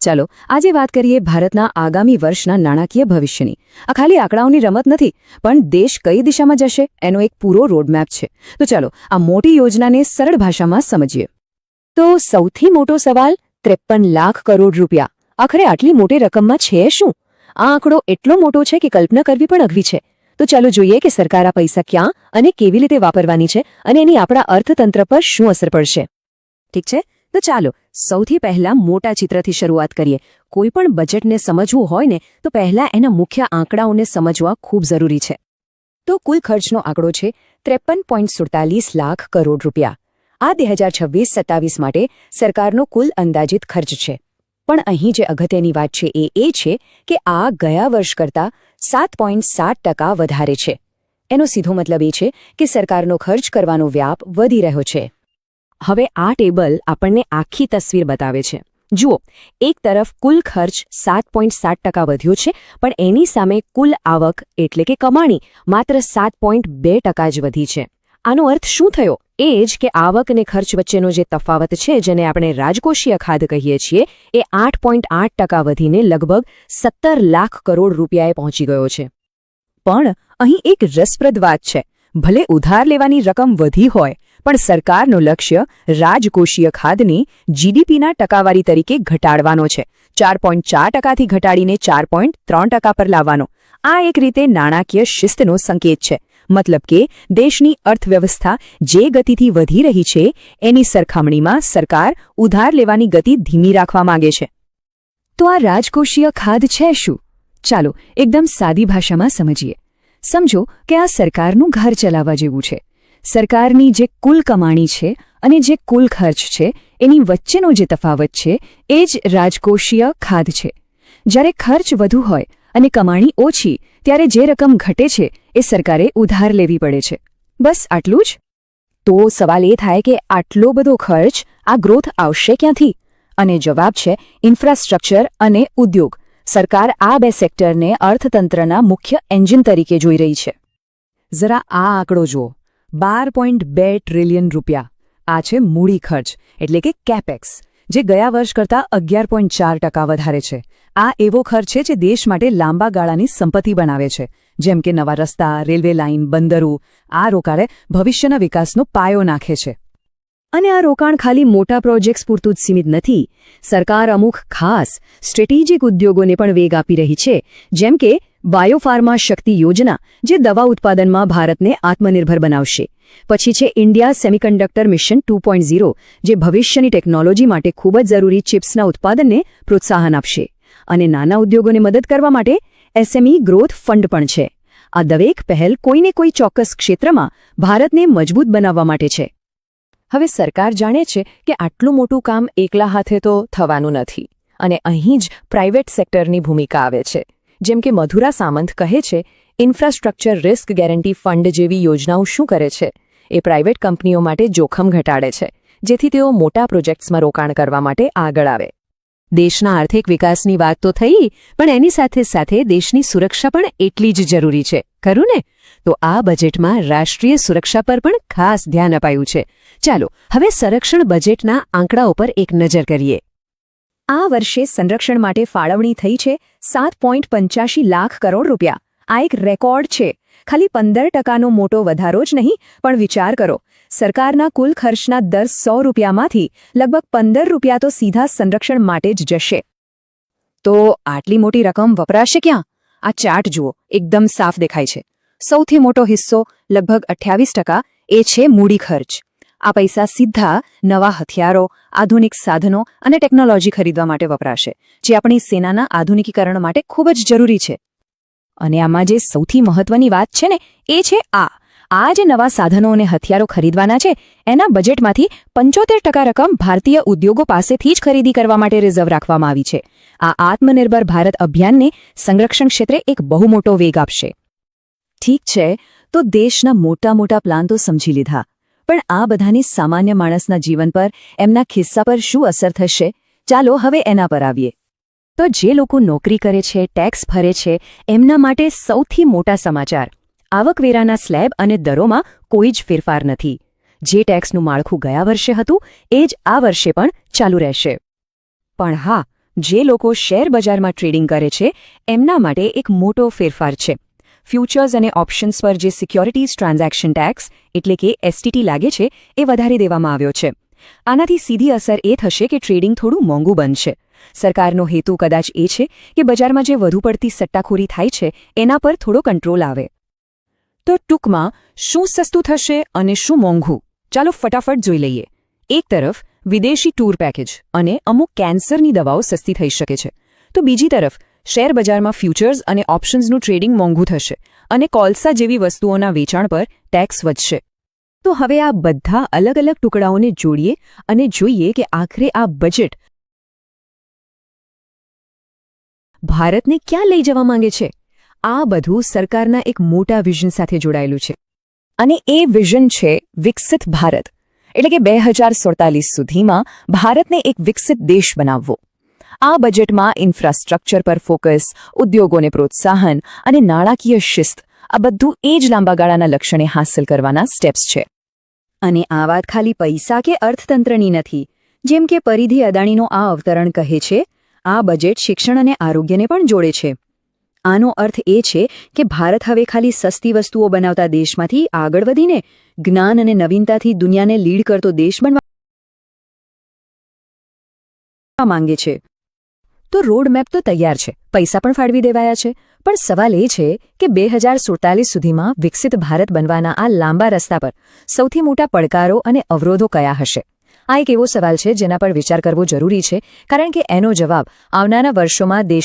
ચાલો, આજે વાત કરીએ ભારતના આગામી વર્ષના નાણાકીય ભવિષ્યની. આ ખાલી આંકડાઓની રમત નથી, પણ દેશ કઈ દિશામાં જશે એનો એક પૂરો રોડમેપ છે. તો ચાલો, આ મોટી યોજનાને સરળ ભાષામાં સમજીએ. તો સૌથી મોટો સવાલ ત્રેપન લાખ કરોડ રૂપિયા. આખરે આટલી મોટી રકમમાં છે શું? આ આંકડો એટલો મોટો છે કે કલ્પના કરવી પણ અઘરી છે. તો ચાલો જોઈએ કે સરકાર આ પૈસા ક્યાં અને કેવી રીતે વાપરવાની છે અને એની આપણા અર્થતંત્ર પર શું અસર પડશે. ઠીક છે? તો ચાલો, સૌથી પહેલા મોટા ચિત્રથી શરૂઆત કરીએ. કોઈ પણ બજેટને સમજવું હોય ને, તો પહેલા એના મુખ્ય આંકડાઓને સમજવા ખૂબ જરૂરી છે. તો કુલ ખર્ચનો આંકડો છે ત્રેપન સુડતાલીસ લાખ કરોડ રૂપિયા. આ બે હજાર છવ્વીસ સત્તાવીસ માટે સરકારનો કુલ અંદાજિત ખર્ચ છે. પણ અહીં જે અગત્યની વાત છે એ એ છે કે આ ગયા વર્ષ કરતાં સાત પોઈન્ટ સાત ટકા વધારે છે. એનો સીધો મતલબ એ છે કે સરકારનો ખર્ચ કરવાનો વ્યાપ વધી રહ્યો છે. હવે આ ટેબલ આપણને આખી તસવીર બતાવે છે. જુઓ, એક તરફ કુલ ખર્ચ સાત પોઈન્ટ સાત ટકા વધ્યો છે, પણ એની સામે કુલ આવક એટલે કે કમાણી માત્ર સાત પોઈન્ટ બે ટકા જ વધી છે. આનો અર્થ શું થયો? એ જ કે આવક અને ખર્ચ વચ્ચેનો જે તફાવત છે, જેને આપણે રાજકોષીય ખાધ કહીએ છીએ, એ આઠ પોઈન્ટ આઠ ટકા વધીને લગભગ સત્તર લાખ કરોડ રૂપિયાએ પહોંચી ગયો છે. પણ અહીં એક રસપ્રદ વાત છે. ભલે ઉધાર લેવાની રકમ વધી હોય પણ સરકારનું લક્ષ્ય રાજકોષીય ખાધની જીડીપીના ટકાવારી તરીકે ઘટાડવાનો છે. ચાર પોઈન્ટ ચાર ટકાથી ઘટાડીને ચાર પોઈન્ટ ત્રણ ટકા પર લાવવાનો. આ એક રીતે નાણાકીય શિસ્તનો સંકેત છે. મતલબ કે દેશની અર્થવ્યવસ્થા જે ગતિથી વધી રહી છે, એની સરખામણીમાં સરકાર ઉધાર લેવાની ગતિ ધીમી રાખવા માંગે છે. તો આ રાજકોષીય ખાધ છે શું? ચાલો એકદમ સાદી ભાષામાં સમજીએ. સમજો કે આ સરકારનું ઘર ચલાવવા જેવું છે. સરકારની જે કુલ કમાણી છે અને જે કુલ ખર્ચ છે, એની વચ્ચેનો જે તફાવત છે, એ જ રાજકોષીય ખાધ છે. જ્યારે ખર્ચ વધુ હોય અને કમાણી ઓછી, ત્યારે જે રકમ ઘટે છે, એ સરકારે ઉધાર લેવી પડે છે. બસ આટલું જ? તો સવાલ એ થાય કે આટલો બધો ખર્ચ, આ ગ્રોથ આવશે ક્યાંથી? અને જવાબ છે, ઇન્ફ્રાસ્ટ્રક્ચર અને ઉદ્યોગ. સરકાર આ બે સેક્ટરને અર્થતંત્રના મુખ્ય એન્જિન તરીકે જોઈ રહી છે. જરા આ આંકડો જુઓ. બાર બે ટ્રિલિયન રૂપિયા. આ છે મૂડી ખર્ચ, એટલે કે કેપેક્સ જે ગયા વર્ષ કરતાં અગિયાર પોઈન્ટ ચાર ટકા વધારે છે. આ એવો ખર્ચ છે જે દેશ માટે લાંબા ગાળાની સંપત્તિ બનાવે છે. જેમ કે નવા રસ્તા, રેલવે લાઇન, બંદરો, આ રોકાણે ભવિષ્યના વિકાસનો પાયો નાખે છે. અને આ રોકાણ ખાલી મોટા પ્રોજેક્ટ્સ પૂરતું જ સીમિત નથી. સરકાર અમુક ખાસ સ્ટ્રેટેજિક ઉદ્યોગોને પણ વેગ આપી રહી છે. જેમ કે બાયોફાર્મા શક્તિ યોજના, જે દવા ઉત્પાદનમાં ભારતને આત્મનિર્ભર બનાવશે. પછી છે ઇન્ડિયા સેમિકન્ડક્ટર મિશન ટુ જે ભવિષ્યની ટેકનોલોજી માટે ખૂબ જ જરૂરી ચિપ્સના ઉત્પાદનને પ્રોત્સાહન આપશે. અને નાના ઉદ્યોગોને મદદ કરવા માટે એસએમઈ ગ્રોથ ફંડ પણ છે. આ દરેક પહેલ કોઈને કોઈ ચોક્કસ ક્ષેત્રમાં ભારતને મજબૂત બનાવવા માટે છે. હવે સરકાર જાણે છે કે આટલું મોટું કામ એકલા હાથે તો થવાનું નથી. અને અહીં જ પ્રાઇવેટ સેક્ટરની ભૂમિકા આવે છે. જેમ કે મધુરા સામંત કહે છે, ઇન્ફ્રાસ્ટ્રક્ચર રિસ્ક ગેરંટી ફંડ જેવી યોજનાઓ શું કરે છે? એ પ્રાઇવેટ કંપનીઓ માટે જોખમ ઘટાડે છે, જેથી તેઓ મોટા પ્રોજેક્ટ્સમાં રોકાણ કરવા માટે આગળ આવે. દેશના આર્થિક વિકાસની વાત તો થઈ, પણ એની સાથે સાથે દેશની સુરક્ષા પણ એટલી જ જરૂરી છે. ખરું ને? તો આ બજેટમાં રાષ્ટ્રીય સુરક્ષા પર પણ ખાસ ધ્યાન અપાયું છે. ચાલો, હવે સંરક્ષણ બજેટના આંકડાઓ પર એક નજર કરીએ. આ વર્ષે સંરક્ષણ માટે ફાળવણી થઈ છે સાત પોઈન્ટ પંચ્યાસી લાખ કરોડ રૂપિયા. આ એક રેકોર્ડ છે. ખાલી પંદર ટકાનો મોટો વધારો જ નહીં, પણ વિચાર કરો. સરકારના કુલ ખર્ચના દર સો રૂપિયામાંથી લગભગ પંદર રૂપિયા તો સીધા સંરક્ષણ માટે જ જશે. તો આટલી મોટી રકમ વપરાશે ક્યાં? આ ચાર્ટ જુઓ, એકદમ સાફ દેખાય છે. સૌથી મોટો હિસ્સો લગભગ અઠ્યાવીસ ટકા, એ છે મૂડી ખર્ચ. આ પૈસા સીધા નવા હથિયારો, આધુનિક સાધનો અને ટેકનોલોજી ખરીદવા માટે વપરાશે, જે આપણી સેનાના આધુનિકીકરણ માટે ખૂબ જ જરૂરી છે. અને આમાં જે સૌથી મહત્વની વાત છે ને, એ છે આ. આ જે નવા સાધનો અને હથિયારો ખરીદવાના છે, એના બજેટમાંથી પંચોતેર ટકા રકમ ભારતીય ઉદ્યોગો પાસેથી જ ખરીદી કરવા માટે રિઝર્વ રાખવામાં આવી છે. આ આત્મનિર્ભર ભારત અભિયાનને સંરક્ષણ ક્ષેત્રે એક બહુ મોટો વેગ આપશે. ઠીક છે, તો દેશના મોટા મોટા પ્લાન તો સમજી લીધા. પણ આ બધાની સામાન્ય માણસના જીવન પર એમના ખિસ્સા પર શું અસર થશે? ચાલો હવે એના પર આવીએ. તો જે લોકો નોકરી કરે છે, ટેક્સ ભરે છે, એમના માટે સૌથી મોટા સમાચાર. આવકવેરાના સ્લેબ અને દરોમાં કોઈ જ ફેરફાર નથી. જે ટેક્સનું માળખું ગયા વર્ષે હતું, એ જ આ વર્ષે પણ ચાલુ રહેશે. પણ હા, જે લોકો શેર બજારમાં ટ્રેડિંગ કરે છે, એમના માટે એક મોટો ફેરફાર છે. ફ્યુચર્સ અને ઓપ્શન્સ પર જે સિક્યોરિટીઝ ટ્રાન્ઝેક્શન ટેક્સ એટલે કે એસટીટી લાગે છે, એ વધારી દેવામાં આવ્યો છે. આનાથી સીધી અસર એ થશે કે ટ્રેડિંગ થોડું મોંઘું બનશે. સરકારનો હેતુ કદાચ એ છે કે બજારમાં જે વધુ પડતી સટ્ટાખોરી થાય છે, એના પર થોડો કંટ્રોલ આવે. તો ટૂંકમાં, શું સસ્તું થશે અને શું મોંઘું? ચાલો ફટાફટ જોઈ લઈએ. એક તરફ, વિદેશી ટૂર પેકેજ અને અમુક કેન્સરની દવાઓ સસ્તી થઈ શકે છે. તો બીજી તરફ શેર બજારમાં ફ્યુચર્સ અને ઓપ્શન્સનું ટ્રેડિંગ મોંઘું થશે અને કોલસા જેવી વસ્તુઓના વેચાણ પર ટેક્સ વધશે. તો હવે આ બધા અલગ અલગ ટુકડાઓને જોડીએ અને જોઈએ કે આખરે આ બજેટ ભારતને ક્યાં લઈ જવા માંગે છે? આ બધું સરકારના એક મોટા વિઝન સાથે જોડાયેલું છે. અને એ વિઝન છે વિકસિત ભારત. એટલે કે બે હજાર સુડતાલીસ સુધીમાં ભારતને એક વિકસિત દેશ બનાવવો. આ બજેટમાં ઇન્ફ્રાસ્ટ્રક્ચર પર ફોકસ, ઉદ્યોગોને પ્રોત્સાહન અને નાણાકીય શિસ્ત, આ બધું એ જ લાંબા ગાળાના લક્ષ્યને હાંસલ કરવાના સ્ટેપ્સ છે. અને આ વાત ખાલી પૈસા કે અર્થતંત્રની નથી, જેમ કે પરિધિ અદાણીનો આ અવતરણ કહે છે, આ બજેટ શિક્ષણ અને આરોગ્યને પણ જોડે છે. આનો અર્થ એ છે કે ભારત હવે ખાલી સસ્તી વસ્તુઓ બનાવતા દેશમાંથી આગળ વધીને જ્ઞાન અને નવીનતાથી દુનિયાને લીડ કરતો દેશ બનવા માંગે છે. તો રોડ તો તૈયાર છે. પૈસા પણ ફાળવી દેવાયા છે. પણ સવાલ એ છે કે બે હજાર સુડતાલીસ સુધીમાં વિકસિત ભારત બનવાના આ લાંબા રસ્તા પર સૌથી મોટા પડકારો અને અવરોધો કયા હશે? આ એક એવો સવાલ છે જેના પર વિચાર કરવો જરૂરી છે, કારણ કે એનો જવાબ આવનારા વર્ષોમાં દેશ